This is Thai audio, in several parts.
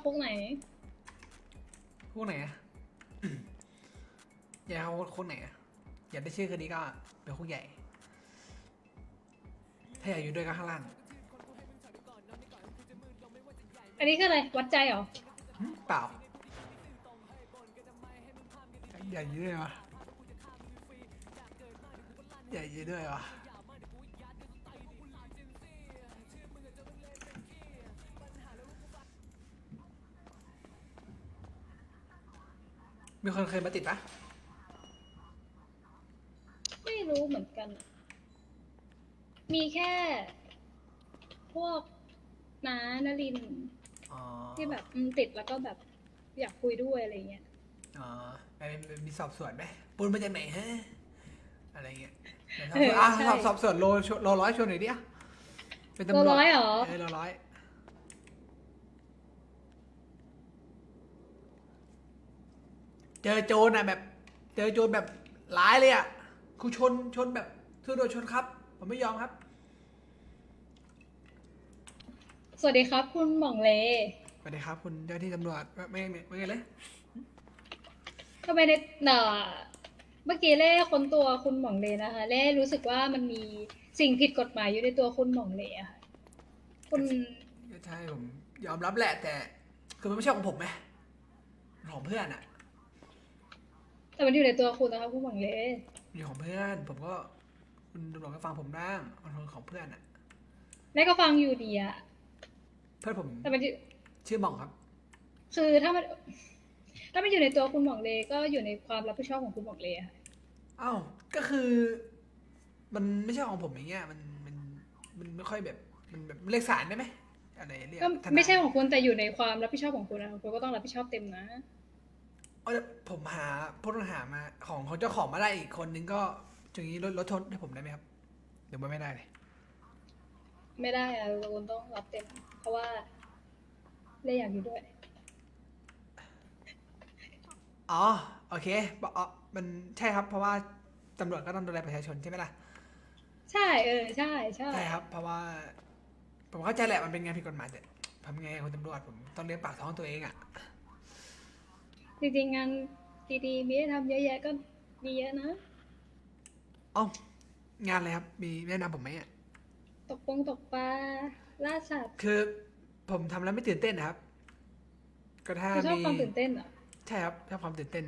จะเข้าคุกไหน พวกไหนอะ อยากเอาคนไหนอะอยากได้ชื่อคดีก็เป็นคุกใหญ่ ถ้าอยากอยู่ด้วยก็ข้างล่าง อันนี้คืออะไร วัดใจเหรอ หึเปล่าอยากอยู่ด้วยวะอยากอยู่ด้วยวะ มีคนเคยมาติดปะไม่รู้เหมือนกันอะมีแค่ พวกน้านลินทร์อ๋อที่แบบอืมติดแล้วก็แบบอยากคุยด้วยอะไรเงี้ย อ๋อไปมีสอบสวนไหมปูนมาจากไหนฮะ อะไรเงี้ยไหนสอบเอสอวนอะใช่ สอบสอบสวนโลชโลร้อยชวนหน่อยดิอะเป็นตำรโลวจร้อยเหรอ เออโลร้อย เจอโจรอะแบบ เจอโจรแบบร้ายเลยอะกูชนชนแบบทือโดยชนครับ ผมไม่ยอมครับ สวัสดีครับ คุณหม่องเล สวัสดีครับ คุณเจ้าที่ตำรวจไม่ไม่ไม่ไงเลยทำไมในเอ่อเมื่อกี้เล่ค้นตัวคุณหม่องเลนะคะเล่รู้สึกว่ามันมีสิ่งผิดกฎหมายอยู่ในตัวคุณหม่องเลอะค่ะ คุณใช่ผมยอมรับแหละแต่ คือมันไม่ใช่ของผมไงมันของเพื่อนอะ แต่มันอยู่ในตัวคุณนะคะคุณหม่องเลอยู่ของเพื่อน ผมก็คุณตำรวจก็ฟังผมบ้างมันเป็นของเพื่อนอะเล่ก็ฟังอยู่ดีอะเพื่อนผมแต่มันอยู่ชื่อหม่องครับ คือถ้ามัน ถ้ามันอยู่ในตัวคุณหม่องเลก็อยู่ในความรับผิดชอบของคุณหม่องเลอะค่ะอ้าวก็คือ มันไม่ใช่ของผมอย่างเงี้ยมันมันมันไม่ค่อยแบบ มันแบบเรียกสารได้ไหมอะไรเรียกก็ทนายไม่ใช่ของคุณแต่อยู่ในความรับผิดชอบของคุณนะคะคุณก็ต้องรับผิดชอบเต็มนะ เอาแต่ผมหาผู้ต้องหามาของของเจ้าของมาได้อีกคนนึงก็อย่างนี้ลดลดโทษให้ผมได้ไหมครับหรือว่าไม่ได้เลยไม่ได้อะคุณต้องรับเต็ม เพราะว่าเล่อยากอยู่ด้วย อ๋อโอเคบอกอ๋อมันใช่ครับ เพราะว่าตำรวจก็ต้องดูแลประชาชนใช่ไหมล่ะใช่เออใช่ใช่ ใช่ครับ เพราะว่า ผมเข้าใจแหละมันเป็นงานผิดกฎหมายแต่ทำไงคุณตำรวจผมต้องเลี้ยงปากท้องตัวเองอะ จริงๆงานดีๆมีให้ทำเยอะแยะก็มีเยอะนะ เอ้างานอะไรครับ มีแนะนำผมไหมอะ ตกปงตกปลาล่าสัตว์คือผมทำแล้วไม่ตื่นเต้นนะครับ ก็ถ้าคุณชอบมีความตื่นเต้นเหรอใช่ครับชอบความตื่นเต้น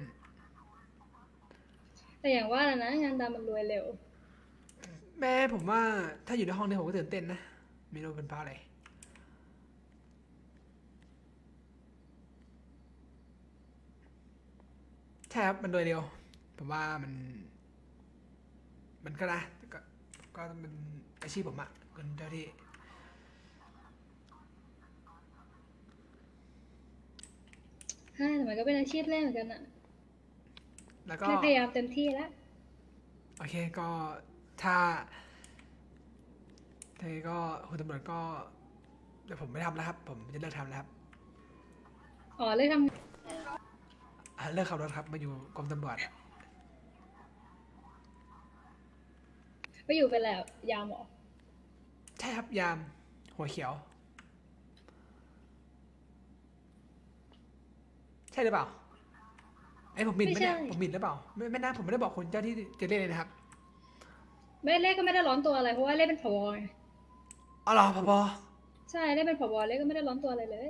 แต่อย่างว่าแหละนะงานดำมันรวยเร็ว แม่ผมว่าถ้าอยู่ในห้องนี้ผมก็ตื่นเต้นนะไม่รู้เป็นเพราะอะไร ใช่ครับ มันโดยเร็วผมว่ามัน มันก็นะก็ก็เป็นอาชีพผมอะคนเจ้าที่ใช่แต่มันก็เป็นอาชีพแรกเหมือนกันอะแล้วก็แค่พยายามเต็มที่แล้ว โอเคก็ถ้าถ้าอย่างนี้ก็คุณตำรวจก็ เดี๋ยวผมไม่ทำแล้วครับ ผมจะเลิกทำแล้วครับ อ๋อ เลยท อะเลิกขับรถครับมาอยู่กรมตำรวจำไปอยู่ไปแล้วยามเหรอใช่ครับยาม หัวเขียว ใช่หรือเปล่าไอ้ยผมหมิ่นไหมเนี่ยไม่ใช่ผมหมิ่นหรือเปล่าไม่ไม่น่าผมไม่ได้บอกคนเจ้าที่จะเรียกเลยนะครับแม่เล่ก็ไม่ได้ร้อนตัวอะไรเพราะว่าเล่เป็นผบไงอ๋อเหรอพบใช่เล่เป็นผบเล่ก็ไม่ได้ร้อนตัวอะไรเลย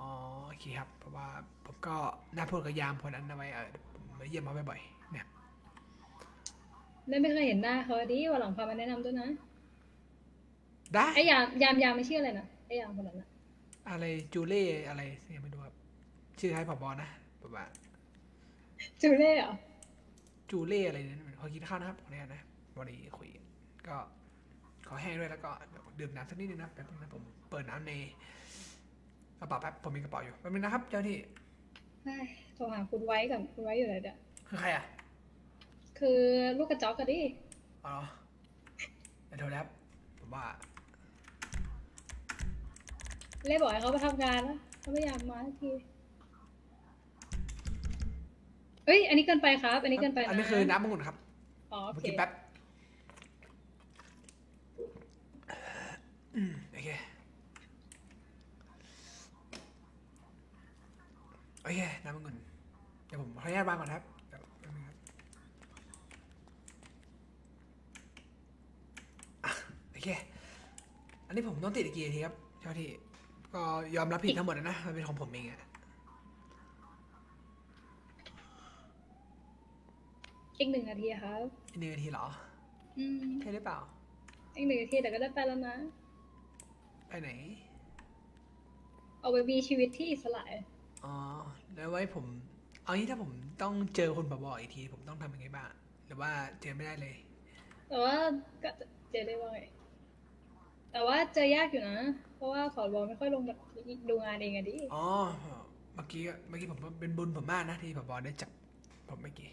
อ๋อโอเคครับ เพราะว่าผมก็น่าพูดกับยามคนนั้นเอาไว้เออผมมาเยี่ยมเขาบ่อยๆเนี่ยเล่ไม่เคยเห็นหน้าเขาดิวันหลังพามาแนะนำด้วยนะได้ไอ้ยามยามยามไม่ชื่ออะไรนะไอ้ยามคนนั้นนะอะไรจูเล่อะไรยังไม่รู้ครับชื่อคล้ายผบนะแบบว่าจูเล่เหรอจูเล่อะไรเนี่ยขอกินข้าวนะครับขออนุญาตนะวันนี้คุยก็ขอแห้งด้วยแล้วก็เดี๋ยวดื่มน้ำสักนิดนึงนะแป๊บนึงนะผมเปิดน้ำใน กระเป๋าแป๊บผมมีกระเป๋าอยู่แป๊บนึงนะครับ เจ้าที่เฮ้ยโทรหาคุณไว้ก่อนคุณไว้อยู่ไหนเดี๋ยวคือใครอะคือลูกกระจอกกันดิ อ๋อเดี๋ยวโทรแล้วผมว่าเล่บอกให้เขาไปทำงานแล้วเขาไม่อยากมาสักทีเอ้ย อันนี้เกินไปครับ อันนี้เกินไปนะอันนี้คือน้ำมะงุ่นครับอ๋อผโอมเคกินแป๊บอืมโอเค เคน้ำมันเงินเดี๋ยว ผมขออนุญาตวางก่อนนะครับเดี๋ยวแป๊บนึงครับอะโอเค อันนี้ผมต้องติดอีกกี่นาทีครับเจ้าที่ ก็ยอมรับผิดทั้งหมดแล้วนะ มันเป็นของผมเองอะอีกหนึ่งนาทีครับอีกหนึ่งนาทีเหรออืมใช่หรือเปล่า อีกหนึ่งนาทีแต่ก็ได้ไปแล้วนะ ไปไหน เอาไปมีชีวิตที่อิสระอ๋อ แล้วไว้ผม เอางี้ถ้าผมต้องเจอคนบ่อยๆอีกที ผมต้องทำยังไงบ้าง หรือว่าเจอไม่ได้เลย แต่ว่าก็เจอได้ว่าไงแต่ว่าเจอยากอยู่นะ เพราะว่าขอบอกไม่ค่อยลงแบบดูงานเองอะดิ อ๋อ เมื่อกี้ เมื่อกี้ผมว่าเป็นบุญผมมากนะที่ผบได้จับผมเมื่อกี้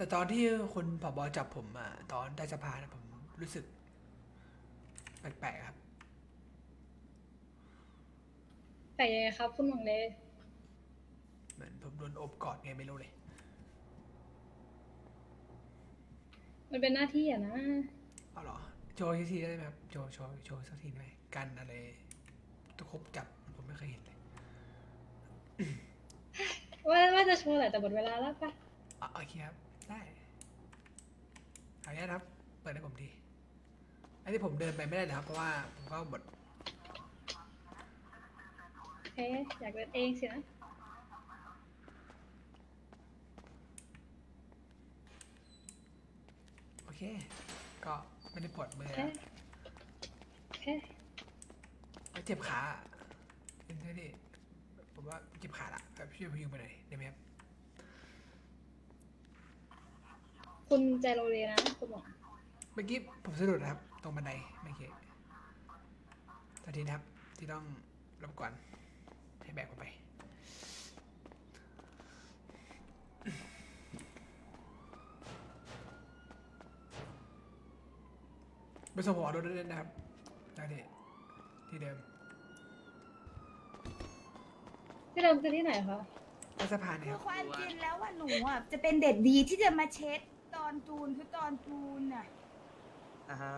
แต่ตอนที่คนผบจับผมอะตอนใต้สะพานอะผมรู้สึก แปลกๆครับ แต่ยังไงครับ คุณหมองเลเหมือนผมโดนโอบกอดไงไม่รู้เลย มันเป็นหน้าที่อะนะเอาเหรอ โชว์ทีได้ไหมครับ โชว์โชว์โชว์สักทีได้ไหมกันอะไรตะครบจับผมไม่เคยเห็นเลยว่าว่าจะโชว์แหละแต่หมดเวลาแล้วปะ อะโอเคครับได้ข ออนุญาตครับ เปิดให้ผมทีอันนี้ผมเดินไปไม่ได้เลยครับ เพราะว่าผมก็หมดเฮ้อยากเล่นเองสินะ โอเค ก็ไม่ได้ปวดมือแค่นะแค่ไม่เจ็บขาเป็นแค่ที่ผมว่าเจ็บขาละแบบช่วยพยุงไปหน่อยได้ไหมครับ คุณใจโรเลนะคุณหมอเมื่อกี้ผมสะดุดนะครับ ตรงบันไดเมื่อกี้ตอนทีนะครับ ที่ต้องรบกวนให้แบกผมไป ไปส่งผมออโต้ด้วยนะครับได้ที่ที่เดิมที่เดิมคือที่ไหนคะใต้สะพานเนี่ยคืคอรับความจริงแล้วว่าหนูอะจะเป็นเด็กดีที่จะมาเช็ด ตอนจูนคือตอนจูนน่ะอ่าฮะ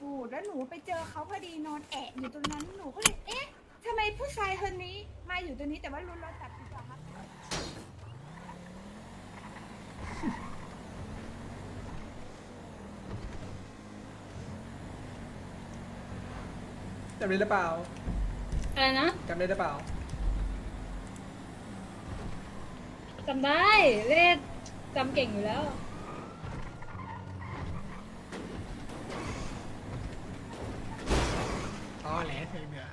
ปูดแล้วหนูไปเจอเขาพอดีนอนแอะอยู่ตรงนั้นหนูก็เลยเอ๊ะทำไมผู้ชายคนนี้มาอยู่ตรงนี้แต่ว่ารุนเราจับดีกว่าครับจำได้หรือเปล่าอะไรนะจำได้หรือเปล่าจำได้เลขจำเก่งอยู่แล้ว อ๋อ แหละเพลงเนี่ย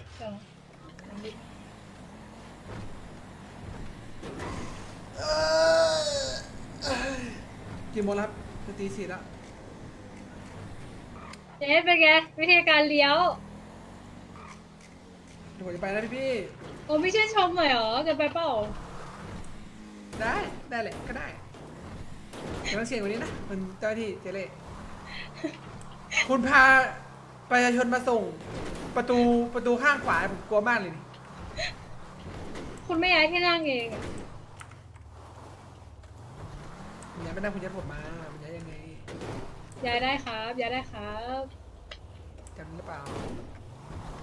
เออจำดิกี่โมงแล้วครับจะตีสี่แล้วเจ๊เป็นไงวิธีการเลี้ยวเดี๋ยวผมจะไปแล้วพี่พี่โอ้ไม่ชื่นชมหน่อยเหรอเกินไปเปล่าได้ ได้เลยก็ได้แต่ต้องเสียงกว่านี้นะคุณเจ้าหน้าที่เจเล่คุณพาประชาชนมาส่ง ประตูประตูข้างขวาผมกลัวมากเลยนี่คุณไม่ย้ายที่นั่งเองอะคุณย้ายไม่ได้คุณย้ายผมมาคุณย้ายยังไงย้ายได้ครับย้ายได้ครับจำได้หรือเปล่า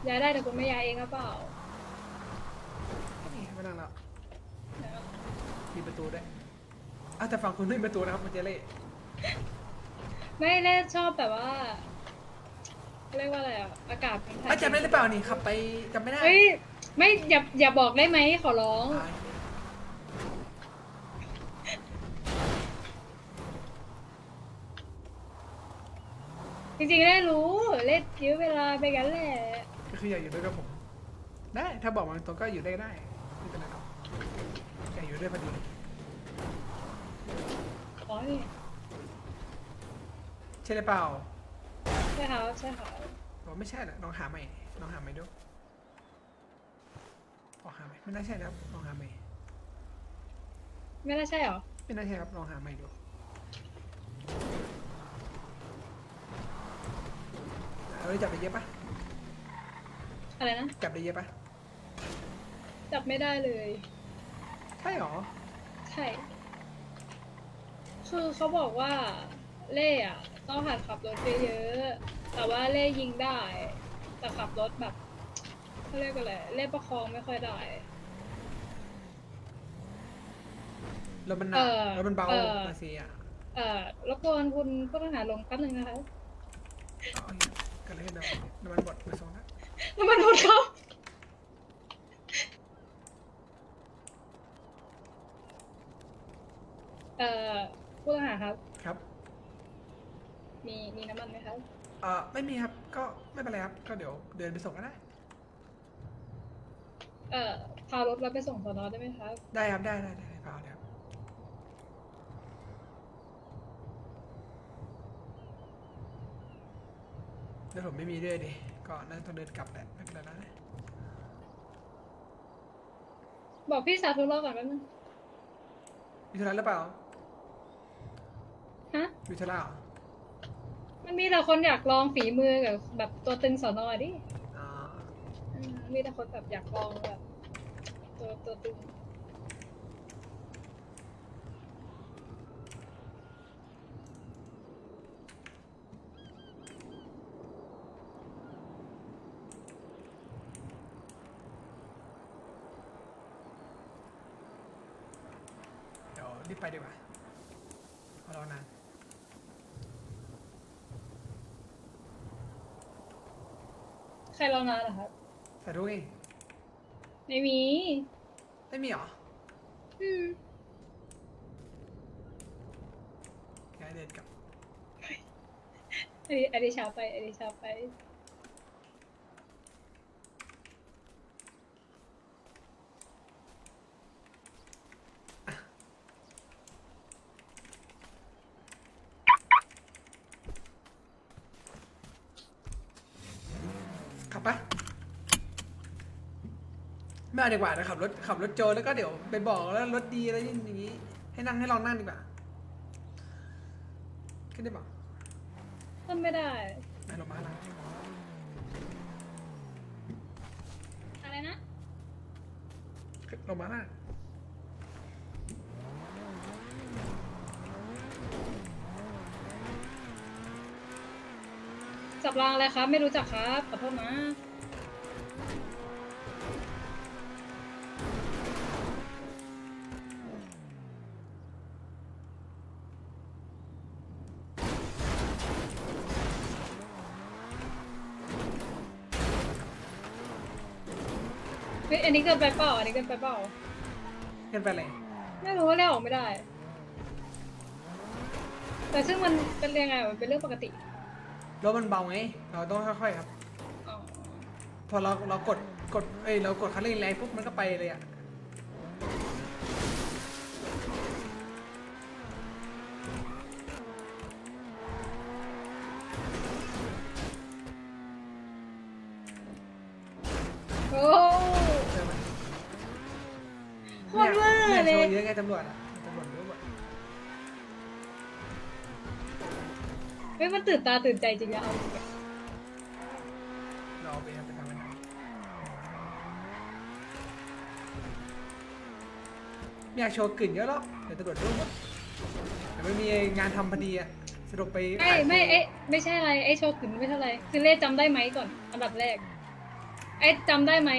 ย้ายได้แต่คุณไม่ย้ายเองหรือเปล่านี่ไม่นั่งแล้วมีประตูด้วยอ้าวแต่ฝั่งคุณไม่มีประตูนะครับคุณเจเล่ไม่เล่นชอบแบบว่า เรียกว่าอะไรอะ อากาศเป็นไทยอ้าวจำได้หรือเปล่านี่ขับไปจำไม่ได้เฮ้ย ไม่อย่าอย่าบอกได้ไหมขอร้อง อ่าจริงๆเล่นรู้ เล่นยื้อเวลาไปกันแหละก็คืออยากอยู่ด้วยกับผม ได้ ถ้าบอกมาตรงก็อยู่ได้ก็ได้ไม่เป็นไรหรอกอยากอยู่ด้วยพอดีอ๋อนี่ใช่หรือเปล่าใช่ครับใช่ครับบอกไม่ใช่หรอกลองหาใหม่ลองหาใหม่ดูลองหาใหม่ไม่น่าใช่นะครับลองหาใหม่ ไม่น่าใช่หรอ ไม่น่าใช่ครับลองหาใหม่ดูเอาได้จับได้เยอะปะอะไรนะ จับได้เยอะปะจับไม่ได้เลย ใช่หรอ ใช่ คือเขาบอกว่าเล่อะ ต้องหัดขับรถเยอะๆ แต่ว่าเล่ยิงได้ แต่ขับรถแบบเขาเรียกอะไร เล่ประคองไม่ค่อยได้ รถมันหนัเอกอรถมันเบาเออมาเซียเอ่อรบกวนคุณผู้ต้องหาลงแป๊บหนึงนะคะเอาอย่างเงี้ยก็เลยให้น้ำน้ำมันหมดไปส่งแล้วน้ำมันหมดครับเอ่อผู้ต้องหาครับ ครับ มีมีน้ำมันไหมครับเอ่อไม่มีครับก็ไม่เป็นไรครับ ก็เดี๋ยวเดินไปส่งก็ได้ เอ่อพารถเราไปส่งสอนอได้ไหมครับได้ครับได้ได้ได้ได้พาเลยครับแล้วผมไม่มีด้วยดิก็น่าต้องเดินกลับแหละไม่เป็นไรนะบอกพี่สาวทุรอก่อนแป๊บนึงมีธุระหรือเปล่าฮะมีธุระเหรอ มันมีแต่คนอยากลองฝีมือกับแบบตัวตึงสอนอดิอ๋ออืมมีแต่คนแบบอยากลองแบบตัวตัวตึงเดี๋ยวรีบไปดีกว่าเพราะรอนาน ใครรอนานเหรอครับแต่รู้เองไม่มี ไม่มีเหรออืมงั้นเดินกลับอันนี้อันนี้ช้าไปอันนี้ช้าไป ไม่เอาดีกว่านะขับรถขับรถโจรแล้วก็เดี๋ยวไปบอกแล้วรถดีอะไรอย่างนี้ ให้นั่งให้ลองนั่งดีกว่าขึ้นได้ปะทำไม่ได้ไม่ลงมาข้างล่างอะไรนะขึ้นลงมาข้างล่างจับรางอะไรครับ ไม่รู้จักครับขอโทษนะ เฮ้ยอันนี้เกินไปเปล่า อันนี้เกินไปเปล่าขึ้นไปเลยไม่รู้ว่าเรียกออกไม่ได้ แต่ซึ่งมันเป็นยังไงวะมันเป็นเรื่องปกติรถมันเบาไง เราต้องค่อยๆครับ อ๋อ พอเราเรากดกดเอ้ยเรากดคันเร่งแรงปุ๊บมันก็ไปเลยอะ โคตรเวอร์นี่เลยโชว์เยอะไงตำรวจอะตำรวจรู้หมดเฮ้ยมันตื่นตาตื่นใจจริงอะเอาจริงอะเราเอาไปไปทำอะไรไม่อยากโชว์กลิ่นเยอะหรอกเดี๋ยวตำรวจรู้หมดแต่ไม่มีงานทำพอดีอะสรุปไปไม่ไม่เอ๊ะไม่ใช่อะไรไอ้โชว์ขืนไม่เท่าไรคือเล่จำได้ไหมก่อนอันดับแรกไอ้จำได้ไหม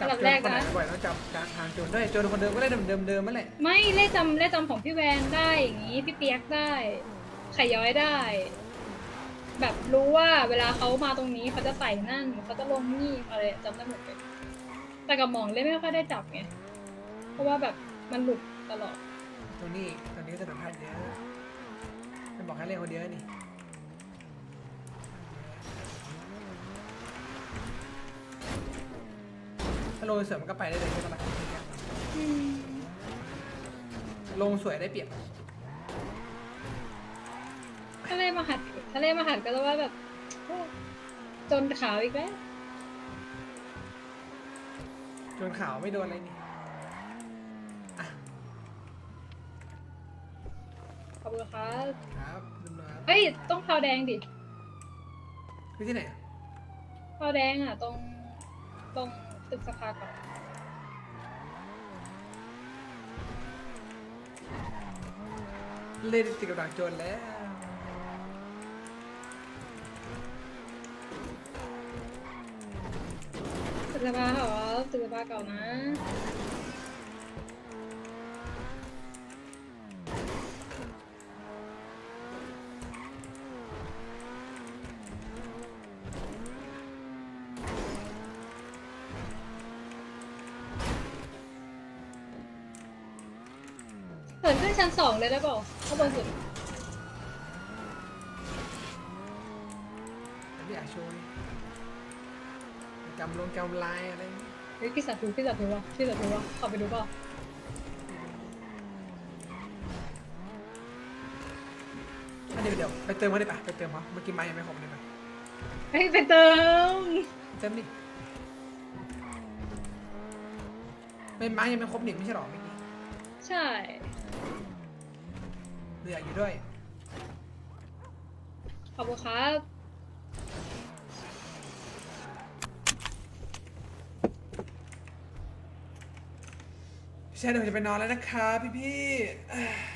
จัอับนดับโจแรรกคนไหนนะบ่อยแล้วจับกลางทางโจรด้วยโจรคนเดิมก็ได้เดิมเดิมๆนั่นแหละไม่เล่จำเล่จำของพี่แวนได้อย่างงี้พี่เปียกได้ไข่ย้อยได้ แบบรู้ว่าเวลาเขามาตรงนี้เขาจะใส่นั่นเขาจะลงนี่อะไรจำได้หมดเลยแต่กับหมองเล่ไม่ค่อยได้จับไงเพราะว่าแบบมันหลุดตลอดตรงนี้ตรงนี้ก็จะสัมภาษณ์เยอะมันบอกให้เล่นคนเดียวนี่ ถ้าลงสวยมันก็ไปได้เลยใช่ไหมล่ะอืมลงสวยได้เปรียบถ้าเล่มาหัดถ้าเล่มาหัดก็จะว่าแบบโอ้จนขาวอีกแล้วจนขาวไม่โดนอะไรนี่อะขอบคุณครับครับตำรวจครับเอ้ยต้องพาวแดงดิคือที่ไหนอะพาวแดงอะ ตรงตรง ตึกสภาก่อนเล่นติดกับดักโจนแล้ว ตึกสภาเหรอตึกสภาเก่านะ ชั้นสองเลยได้เปล่าข้างบนสุดไม่อยากโชว์นี่กำลงกำลายอะไรอย่างงี้เฮ้ยพี่สัตว์ถูพี่สัตว์ถูวะพี่สัตว์ถูวะขอไปดูเปล่าอันนี้เดี๋ยวไปเติมเขาได้ปะไปเติมเขาเมื่อกี้ไม้ยังไม่ครบเลยปะเฮ้ยไปเติมเติมดิไม่ไม้ยังไม่ครบนี่ไม่ใช่หรอเมื่อกี้ใช่ เหลืออยู่ด้วย ขอบคุณครับใช่เดี๋ยวผมจะไปนอนแล้วนะคะพี่พี่ๆ